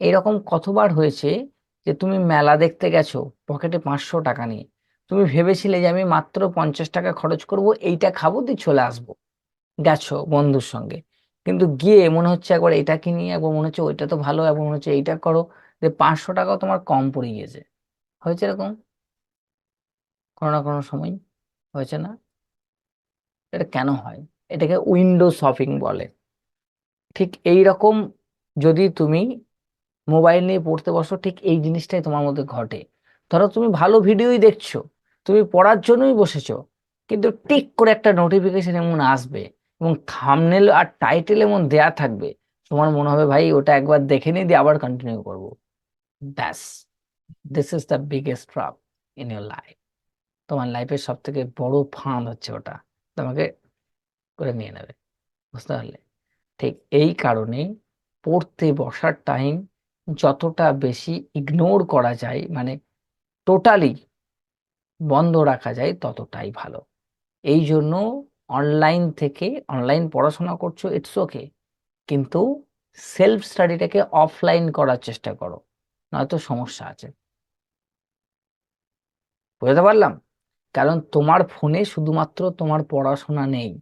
এরকম কতবার হয়েছে যে তুমি মেলা দেখতে গেছো পকেটে পাঁচশো টাকা নিয়ে? তুমি ভেবেছিলে যে আমি মাত্র পঞ্চাশ টাকা খরচ করব, এইটা খাব দিয়ে চলে আসব। গেছো বন্ধুর সঙ্গে। কিন্তু গিয়ে মনে হচ্ছে একবার এটা কিনি একবার মনে হচ্ছে ওইটা তো ভালো, একবার মনে হচ্ছে এইটা করো, যে পাঁচশো টাকাও তোমার কম পড়ে গিয়েছে। হয়েছে এরকম? কোনো না কোনো সময় হয়েছে না? এটা কেন হয়? এটাকে উইন্ডো শপিং বলে। ঠিক এই রকম যদি তুমি মোবাইল নিয়ে পড়তে বসো, ঠিক এই জিনিসটাই তোমার মধ্যে ঘটে। ধরো তুমি ভালো ভিডিওই দেখছ, তুমি পড়ার জন্যই বসেছো, কিন্তু টিক করে একটা নোটিফিকেশন এমন আসবে এবং থামনেল আর টাইটেল এমন দেয়া থাকবে, তোমার মনে হবে, ভাই, ওটা একবার দেখে নিয়ে দিয়ে আবার কন্টিনিউ করব। ব্যাস this is the biggest trap in your life তোমার লাইফের সব থেকে বড় ফাঁদ হচ্ছে ওটা, তোমাকে করে নিয়ে নেবে, বুঝতে পারলে? ঠিক এই কারণে পড়তে বসার টাইম যতটা বেশি ইগনোর করা যায় মানে টোটালি বন্ধ রাখা যায়, ততটাই ভালো। এই জন্য অনলাইন থেকে অনলাইন পড়াশোনা করছ ইটস ওকে কিন্তু সেলফ স্টাডিটাকে অফলাইন করার চেষ্টা করো, নয়তো সমস্যা আছে। বুঝতে পারলাম? কারণ তোমার ফোনে শুধুমাত্র তোমার পড়াশোনা নেই,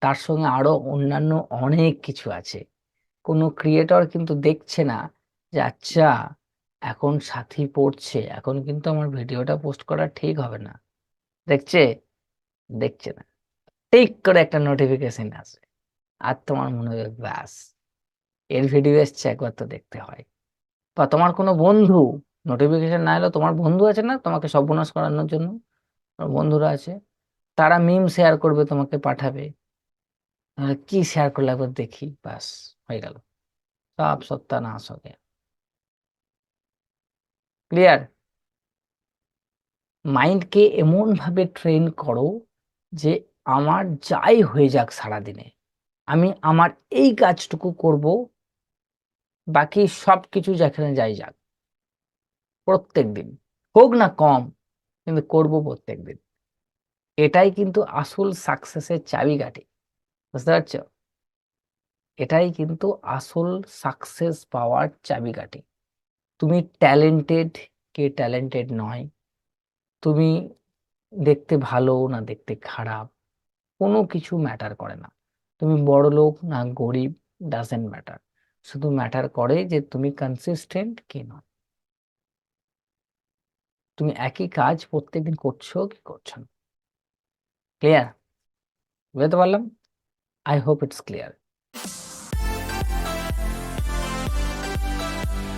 তার সঙ্গে আরও অন্যান্য অনেক কিছু আছে। কোনো ক্রিয়েটর কিন্তু দেখছে না যে আচ্ছা এখন সাথী পড়ছে, এখন কিন্তু আমার ভিডিওটা পোস্ট করা ঠিক হবে না। দেখছে? দেখছে না। ঠিক করে একটা নোটিফিকেশন আসে। আর তোমার মনে হবে ব্যাস। এর ভিডিও এসছে, একবার তো দেখতে হয়। বা তোমার কোনো বন্ধু নোটিফিকেশন না এলো, তোমার বন্ধু আছে না তোমাকে সর্বনাশ করানোর জন্য? বন্ধুরা আছে? তারা মিম শেয়ার করবে, তোমাকে পাঠাবে। কি শেয়ার করলে একবার দেখি? ব্যাস, হয়ে গেল। সব না হবে ক্লিয়ার মাইন্ডকে এমন ভাবে ট্রেন করো যে আমার যাই হয়ে যাক সারাদিনে, আমি আমার এই কাজটুকু করব, বাকি সব কিছু যেখানে যাই যাক। প্রত্যেক দিন, হোক না কম, কিন্তু করব প্রত্যেক দিন। এটাই কিন্তু আসল সাকসেসের চাবিকাঠি, বুঝতে পারছ? এটাই কিন্তু আসল সাকসেস পাওয়ার চাবিকাঠি। তুমি ট্যালেন্টেড কে ট্যালেন্টেড নয়। তুমি দেখতে ভালো না দেখতে খারাপ, কোনো কিছু ম্যাটার করে না। তুমি বড় লোক না গরিব ডাজেন্ট ম্যাটার শুধু ম্যাটার করে যে তুমি কনসিস্টেন্ট কি নয়। তুমি একই কাজ প্রত্যেকদিন করছ কি করছ না। ক্লিয়ার বুঝতে পারলাম? I hope it's clear